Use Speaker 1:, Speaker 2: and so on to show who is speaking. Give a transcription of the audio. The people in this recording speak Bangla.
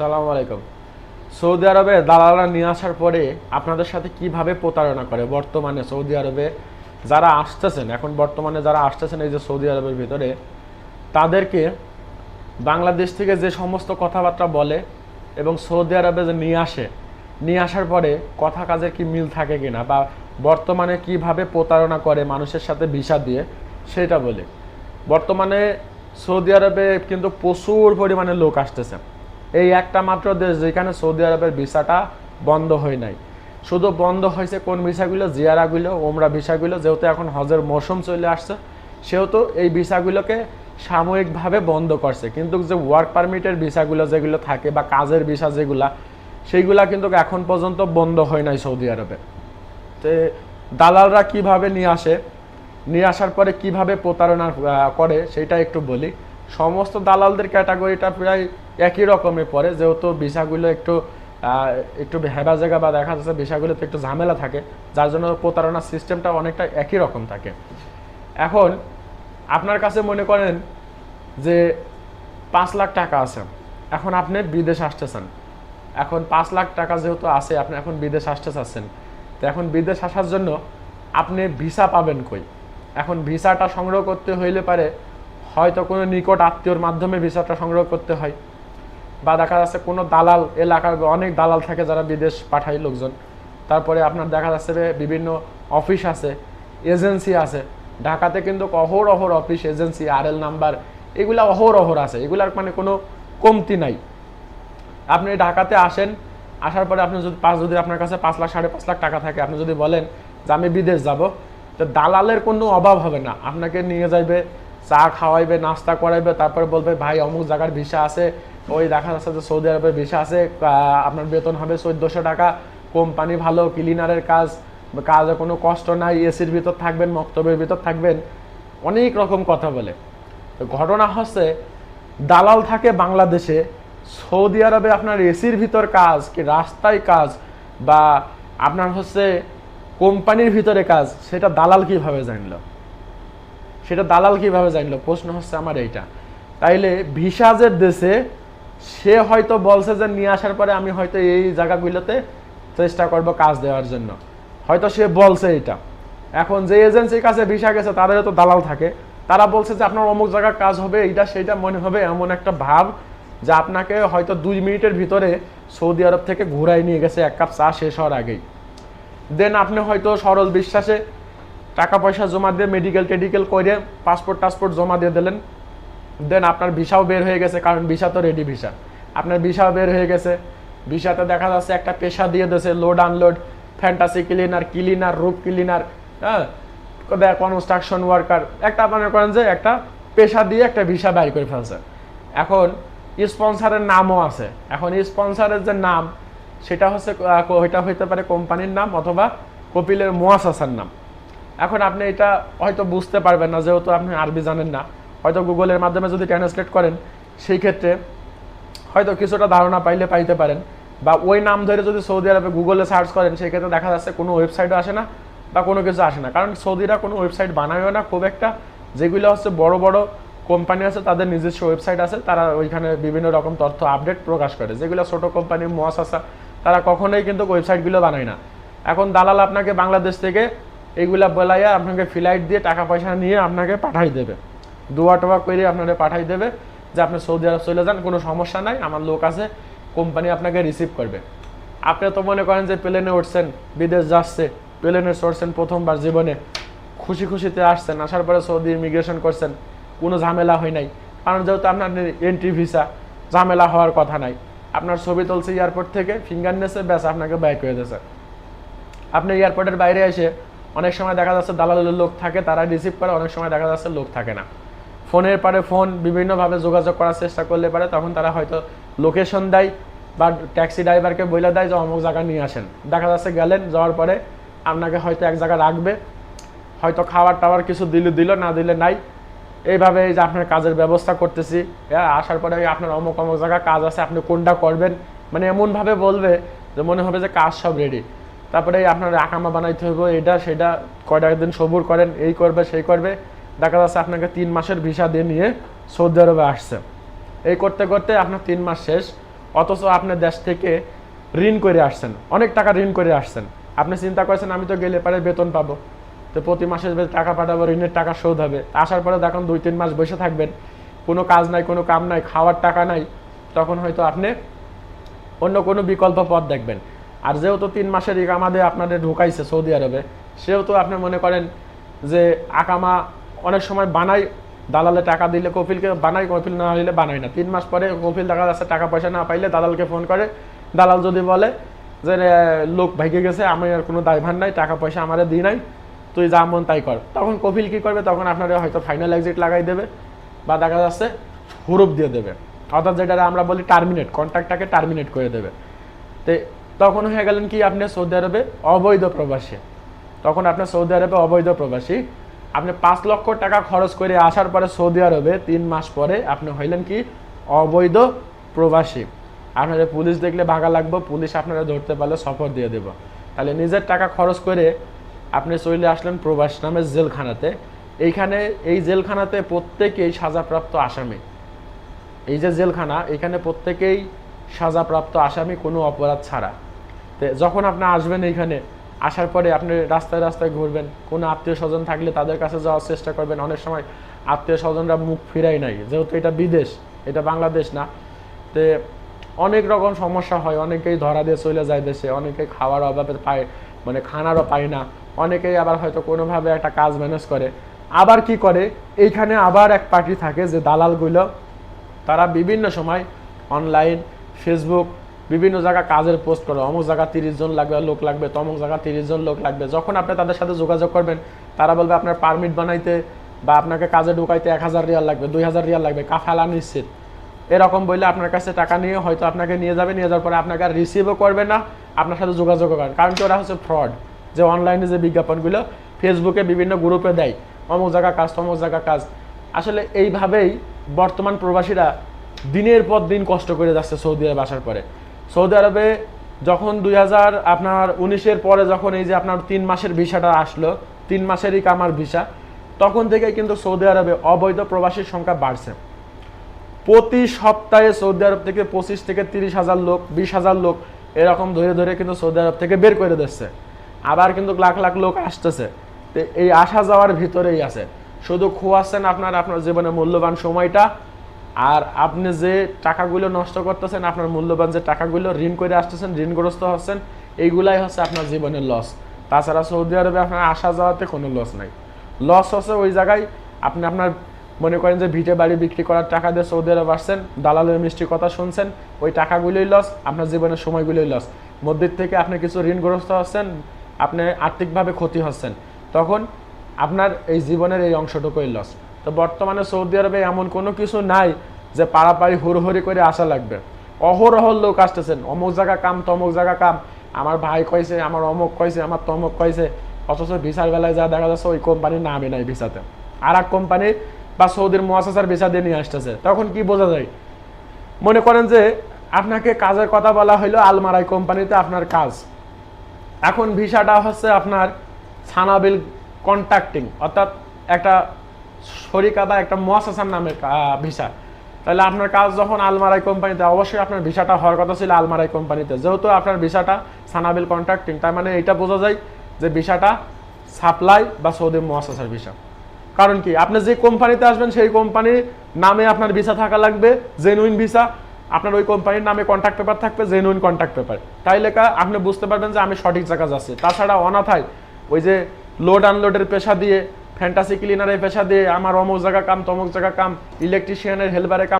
Speaker 1: সালাম আলাইকুম। সৌদি আরবে দালালরা নিয়ে আসার পরে আপনাদের সাথে কীভাবে প্রতারণা করে? বর্তমানে সৌদি আরবে যারা আসতেছেন, এখন বর্তমানে যারা আসতেছেন এই যে সৌদি আরবের ভিতরে, তাদেরকে বাংলাদেশ থেকে যে সমস্ত কথাবার্তা বলে এবং সৌদি আরবে যে নিয়ে আসে, নিয়ে আসার পরে কথা কাজের কি মিল থাকে কিনা বা বর্তমানে কীভাবে প্রতারণা করে মানুষের সাথে ভিসা দিয়ে, সেটা বলে। বর্তমানে সৌদি আরবে কিন্তু প্রচুর পরিমাণে লোক আসতেছে। এই একটা মাত্র দেশ যেখানে সৌদি আরবের ভিসাটা বন্ধ হয় নাই। শুধু বন্ধ হয়েছে কোন ভিসাগুলো? জিয়ারাগুলো ওমরা ভিসাগুলো, যেহেতু এখন হজের মৌসুম চলে আসছে, সেহেতু এই ভিসাগুলোকে সাময়িকভাবে বন্ধ করছে। কিন্তু যে ওয়ার্ক পারমিটের ভিসাগুলো যেগুলো থাকে বা কাজের ভিসা যেগুলা, সেইগুলা কিন্তু এখন পর্যন্ত বন্ধ হয় নাই সৌদি আরবে। তো দালালরা কীভাবে নিয়ে আসে, নিয়ে আসার পরে কীভাবে প্রতারণা করে, সেটা একটু বলি। সমস্ত দালালদের ক্যাটাগরিটা প্রায় একই রকমের পড়ে যেহেতু ভিসাগুলো একটু একটু হেবা জায়গা বা দেখা যাচ্ছে ভিসাগুলোতে একটু ঝামেলা থাকে, যার জন্য প্রতারণার সিস্টেমটা অনেকটা একই রকম থাকে। এখন, আপনার কাছে মনে করেন যে পাঁচ লাখ টাকা আছে, এখন আপনি বিদেশ আসতেছেন। এখন পাঁচ লাখ টাকা যেহেতু আছে, আপনি এখন বিদেশ আসতে চাচ্ছেন। তো এখন বিদেশ আসার জন্য আপনি ভিসা পাবেন কই? এখন ভিসাটা সংগ্রহ করতে হইলে পারে, হয়তো কোনো নিকট আত্মীয়র মাধ্যমে ভিসাটা সংগ্রহ করতে হয়। বা দেখা যাচ্ছে কোনো দালাল এলাকার অনেক দালাল থাকে যারা বিদেশ পাঠায় লোকজন। তারপরে আপনার দেখা যাচ্ছে বিভিন্ন অফিস আছে, এজেন্সি আছে। ঢাকাতে কিন্তু অহর অহর অফিস, এজেন্সি আর এল নাম্বার, এগুলা অহর অহর আছে। এগুলার মানে কোনো কমতি নাই। আপনি ঢাকাতে আসেন, আসার পরে আপনি যদি পাঁচ যদি আপনার কাছে পাঁচ লাখ, সাড়ে পাঁচ লাখ টাকা থাকে, আপনি যদি বলেন যে আমি বিদেশ যাব, তো দালালের কোনো অভাব হবে না। আপনাকে নিয়ে যাইবে চা খাওয়াইবে, নাস্তা করাইবে, তারপরে বলবে, ভাই, অমুক জায়গার ভিসা আছে। ওই দেখা যাচ্ছে যে সৌদি আরবের ভিসা আছে। আপনার বেতন হবে চোদ্দোশো টাকা। কোম্পানি ভালো, ক্লিনারের কাজ, কাজে কোনো কষ্ট নাই। এসির ভিতর থাকবেন, মক্তবের ভিতর থাকবেন। অনেক রকম কথা বলে। ঘটনা হচ্ছে, দালাল থাকে বাংলাদেশে, সৌদি আরবে আপনার এসির ভিতর কাজ কি রাস্তায় কাজ বা আপনার হচ্ছে কোম্পানির ভিতরে কাজ, সেটা দালাল কীভাবে জানলো? সেটা দালাল কীভাবে জানলো? প্রশ্ন হচ্ছে আমার এইটা। তাইলে ভিসাজের দেশে সে হয়তো বলছে যে নিয়ে আসার পরে আমি হয়তো এই জায়গাগুলোতে চেষ্টা করব কাজ দেওয়ার জন্য। হয়তো সে বলছে এটা এখন যে এজেন্সির কাছে ভিসা গেছে, তাদেরও তো দালাল থাকে। তারা বলছে যে আপনার অমুক জায়গার কাজ হবে, এইটা সেইটা মনে হবে এমন একটা ভাব যে আপনাকে হয়তো দুই মিনিটের ভিতরে সৌদি আরব থেকে ঘুরাই নিয়ে গেছে, এক কাপ চা শেষ হওয়ার আগেই। দেন আপনি হয়তো সরল বিশ্বাসে টাকা পয়সা জমা দিয়ে মেডিকেল টেডিকেল করে পাসপোর্ট টাসপোর্ট জমা দিয়ে দিলেন। দেন আপনার ভিসাও বের হয়ে গেছে, কারণ ভিসা তো রেডি ভিসা। আপনার ভিসাও বের হয়ে গেছে। ভিসাতে দেখা যাচ্ছে একটা পেশা দিয়ে দিয়েছে load unload fantasy cleaner cleaner রূপ ক্লিনার হ্যাঁ? কনস্ট্রাকশন ওয়ার্কার একটা মনে করেন যে একটা পেশা দিয়ে একটা ভিসা বাইর করে ফেলছে। এখন স্পন্সারের নামও আছে। এখন স্পন্সারের যে নাম, সেটা হচ্ছে ওইটা হইতে পারে কোম্পানির নাম অথবা কপিলের মোয়াসাসার নাম। এখন আপনি এটা হয়তো বুঝতে পারবেন না, যেহেতু আপনি আরবি জানেন না। হয়তো গুগলের মাধ্যমে যদি ট্রান্সলেট করেন, সেই ক্ষেত্রে হয়তো কিছুটা ধারণা পাইলে পাইতে পারেন। বা ওই নাম ধরে যদি সৌদি আরবে গুগলে সার্চ করেন, সেই ক্ষেত্রে দেখা যাচ্ছে কোনো ওয়েবসাইটও আসে না বা কোনো কিছু আসে না। কারণ সৌদিরা কোনো ওয়েবসাইট বানাবেও না, খুব একটা। যেগুলো হচ্ছে বড় বড় কোম্পানি আছে, তাদের নিজস্ব ওয়েবসাইট আছে, তারা ওইখানে বিভিন্ন রকম তথ্য আপডেট প্রকাশ করে। যেগুলো ছোটো কোম্পানি মহাসাসা তারা কখনোই কিন্তু ওয়েবসাইটগুলো বানায় না। এখন দালাল আপনাকে বাংলাদেশ থেকে এইগুলা বলাইয়া আপনাকে ফ্লাইট দিয়ে টাকা পয়সা নিয়ে আপনাকে পাঠাই দেবে। দোয়া টোয়া করে আপনাকে পাঠাই দেবে যে আপনি সৌদি আরব চলে যান, কোনো সমস্যা নাই, আমার লোক আছে কোম্পানি আপনাকে রিসিভ করবে। আপনি তো মনে করেন যে প্লেনে উঠছেন, বিদেশ যাচ্ছে প্লেনে চড়ছেন প্রথমবার জীবনে, খুশি খুশিতে আসছেন, আসার পরে সৌদি ইমিগ্রেশন করছেন, কোনো ঝামেলা হয় নাই। কারণ যেহেতু আপনার এন্ট্রি ভিসা ঝামেলা হওয়ার কথা নাই। আপনার ছবি তুলছে এয়ারপোর্ট থেকে ফিঙ্গার নেছে ব্যাস আপনাকে ব্যাক হয়ে দিয়েছে আপনি এয়ারপোর্টের বাইরে এসে অনেক সময় দেখা যাচ্ছে দালালের লোক থাকে, তারা রিসিভ করে, অনেক সময় দেখা যাচ্ছে লোক থাকে না। ফোনের পারে ফোন বিভিন্নভাবে যোগাযোগ করার চেষ্টা করলে পারে, তখন তারা হয়তো লোকেশন দেয় বা ট্যাক্সি ড্রাইভারকে বলে দেয় যে অমুক জায়গা নিয়ে আসেন। দেখা যাচ্ছে গেলেন, যাওয়ার পরে আপনাকে হয়তো এক জায়গায় রাখবে, হয়তো খাবার টাবার কিছু দিল দিল, না দিলে নাই। এইভাবে এই যে আপনার কাজের ব্যবস্থা করতেছি হ্যাঁ আসার পরে আপনার অমুক অমুক জায়গায় কাজ আছে, আপনি কোনটা করবেন? মানে এমনভাবে বলবে যে মনে হবে যে কাজ সব রেডি তারপরে আপনার আকামা বানাইতে হবে এটা, সেটা, কয়টা দিন সবুর করেন, এই করবে, সেই করবে। দেখা যাচ্ছে আপনাকে তিন মাসের ভিসা দিয়ে নিয়ে সৌদি আরবে আসছে। এই করতে করতে আপনার তিন মাস শেষ, অথচ আপনি দেশ থেকে ঋণ করে আসছেন, অনেক টাকা ঋণ করে আসছেন। আপনি চিন্তা করছেন, আমি তো গেলে পারে বেতন পাবো। তো প্রতি মাসে টাকা পাঠাবো, ঋণের টাকা শোধ হবে। আসার পরে দেখুন, দুই, তিন মাস বসে থাকবেন। কোনো কাজ নাই, কোনো কাম নাই, খাওয়ার টাকা নাই। তখন হয়তো আপনি অন্য কোনো বিকল্প পথ দেখবেন। আর যেহেতু তিন মাসের ইকামাদে আপনাদের ঢুকাইছে সৌদি আরবে, সেহেতু আপনি মনে করেন যে আকামা অনেক সময় বানাই দালালে টাকা দিলে কপিলকে বানাই কপিল না হইলে বানাই না। তিন মাস পরে কপিল দেখা যাচ্ছে টাকা পয়সা না পাইলে দালালকে ফোন করে, দালাল যদি বলে যে লোক ভাইগে গেছে, আমি আর কোনো দায়ভার নাই, টাকা পয়সা আমারে দিই নাই, তুই যা মন তাই কর। তখন কপিল কি করবে? তখন আপনারা হয়তো ফাইনাল এক্সিট লাগাই দেবে বা দেখা যাচ্ছে হুরুপ দিয়ে দেবে। অর্থাৎ যেটা আমরা বলি টার্মিনেট কন্ট্রাক্টটাকে টার্মিনেট করে দেবে। তো তখন হয়ে গেলেন কি, আপনি সৌদি আরবে অবৈধ প্রবাসী। তখন আপনি সৌদি আরবে অবৈধ প্রবাসী। আপনি পাঁচ লক্ষ টাকা খরচ করে আসার পরে সৌদি আরবে তিন মাস পরে আপনি হইলেন কি, অবৈধ প্রবাসী। আপনাদের পুলিশ দেখলে ভাগা লাগবে, পুলিশ আপনারা ধরতে পারলে সফর দিয়ে দেব। তাহলে নিজের টাকা খরচ করে আপনি চলে আসলেন প্রবাস নামের জেলখানাতে। এইখানে, এই জেলখানাতে প্রত্যেকেই সাজাপ্রাপ্ত আসামি। এই যে জেলখানা, এখানে প্রত্যেকেই সাজাপ্রাপ্ত আসামি, কোনো অপরাধ ছাড়া। তো যখন আপনি আসবেন এইখানে আসার পরে আপনি রাস্তায় রাস্তায় ঘুরবেন। কোনো আত্মীয় স্বজন থাকলে তাদের কাছে যাওয়ার চেষ্টা করবেন। অনেক সময় আত্মীয় স্বজনরা মুখ ফিরাই নাই। যেহেতু এটা বিদেশ, এটা বাংলাদেশ না। তে অনেক রকম সমস্যা হয়। অনেকেই ধরা দিয়ে চলে যায় দেশে। অনেকেই খাওয়ার অভাবে পায় মানে খানারও পায় না। অনেকেই আবার হয়তো কোনোভাবে একটা কাজ ম্যানেজ করে। আবার কি করে? এইখানে আবার এক পার্টি থাকে যে দালালগুলো, তারা বিভিন্ন সময় অনলাইন ফেসবুক বিভিন্ন জায়গা কাজের পোস্ট করে, অমুক জায়গা তিরিশ জন লাগবে, লোক লাগবে, তমুক জায়গা তিরিশ জন লোক লাগবে। যখন আপনি তাদের সাথে যোগাযোগ করবেন, তারা বলবে আপনার পারমিট বানাইতে বা আপনাকে কাজে ঢুকাইতে এক হাজার রিয়াল লাগবে, দুই হাজার রিয়াল লাগবে, কাফালা নিশ্চিত। এরকম বললে আপনার কাছে টাকা নিয়ে হয়তো আপনাকে নিয়ে যাবে, নিয়ে যাওয়ার পরে আপনাকে আর রিসিভও করবে না, আপনার সাথে যোগাযোগও করেন কারণ কি ওরা হচ্ছে ফ্রড যে অনলাইনে যে বিজ্ঞাপনগুলো ফেসবুকে বিভিন্ন গ্রুপে দেয়, অমুক জায়গা কাজ, তমুক জায়গা কাজ। আসলে এইভাবেই বর্তমান প্রবাসীরা দিনের পর দিন কষ্ট করে যাচ্ছে সৌদি আরব আসার পরে। সৌদি আরবে যখন দুই হাজার, আপনার উনিশের পরে যখন এই যে আপনার তিন মাসের ভিসাটা আসলো, তিন মাসেরই কামার ভিসা, তখন থেকে কিন্তু সৌদি আরবে অবৈধ প্রবাসীর সংখ্যা বাড়ছে। প্রতি সপ্তাহে সৌদি আরব থেকে পঁচিশ থেকে তিরিশ হাজার লোক, বিশ হাজার লোক এরকম ধরে ধরে কিন্তু সৌদি আরব থেকে বের করে দিচ্ছে। আবার কিন্তু লাখ লাখ লোক আসতেছে। তো এই আসা যাওয়ার ভিতরেই আছে। শুধু খোয়াচ্ছেন আপনার আপনার জীবনে মূল্যবান সময়টা আর আপনি যে টাকাগুলো নষ্ট করতেছেন, আপনার মূল্যবান যে টাকাগুলো ঋণ করে আসতেছেন, ঋণগ্রস্ত হচ্ছেন, এইগুলাই হচ্ছে আপনার জীবনের লস তাছাড়া সৌদি আরবে আপনার আসা যাওয়াতে কোনো লস নাই। লস হচ্ছে ওই জায়গায় আপনি আপনার মনে করেন যে ভিটে বাড়ি বিক্রি করার টাকা দিয়ে সৌদি আরব আসছেন, দালালের মিষ্টি কথা শুনছেন, ওই টাকাগুলোই লস আপনার জীবনের সময়গুলোই লস মধ্যের থেকে আপনি কিছু ঋণগ্রস্ত হচ্ছেন, আপনি আর্থিকভাবে ক্ষতি হচ্ছেন, তখন আপনার এই জীবনের এই অংশটুকুই লস তো বর্তমানে সৌদি আরবে এমন কোনো কিছু নাই যে পাড়াপাড়ি হুড়োহুড়ি করে আসা লাগবে। অহরহ লোক আসতেছেন। অমুক জায়গা কাম, তমুক জায়গা কাম। আমার ভাই কইছে, আমার অমুক কইছে, আমার তমুক কইছে। অথচ ভিসার বেলায় যা দেখা যাচ্ছে ওই কোম্পানির নামই নাই ভিসাতে। আর এক কোম্পানি বা সৌদির মহাসাসার ভিসা দিয়ে নিয়ে আসতেছে। তখন কি বোঝা যায়? মনে করেন যে আপনাকে কাজের কথা বলা হইল আলমারাই কোম্পানিতে আপনার কাজ। এখন ভিসাটা হচ্ছে আপনার সানাবিল কন্ট্রাক্টিং অর্থাৎ একটা শরিকা বা একটা মহাসাসার নামের ভিসা। তাহলে আপনার কাজ যখন আলমারাই কোম্পানিতে, অবশ্যই আপনার ভিসাটা হওয়ার কথা ছিল আলমারাই কোম্পানিতে। যেহেতু আপনার ভিসাটা সানাবিল কন্ট্রাক্টিং তার মানে এটা বোঝা যায় যে ভিসাটা সাপ্লাই বা সৌদি মহাসাসার ভিসা। কারণ কি? আপনি যে কোম্পানিতে আসবেন, সেই কোম্পানির নামে আপনার ভিসা থাকা লাগবে জেনুইন ভিসা। আপনার ওই কোম্পানির নামে কন্ট্যাক্ট পেপার থাকবে জেনুইন কন্ট্যাক্ট পেপার তাই লেখা আপনি বুঝতে পারবেন যে আমি সঠিক জায়গা যাচ্ছি। তাছাড়া অনাথায় ওই যে লোড আনলোডের পেশা দিয়ে ফ্যান্টাসি ক্লিনারের পেশা দিয়ে আমার অমুক জায়গা কাম তমুক জায়গা কাম ইলেকট্রিশিয়ানের হেলবারে কাম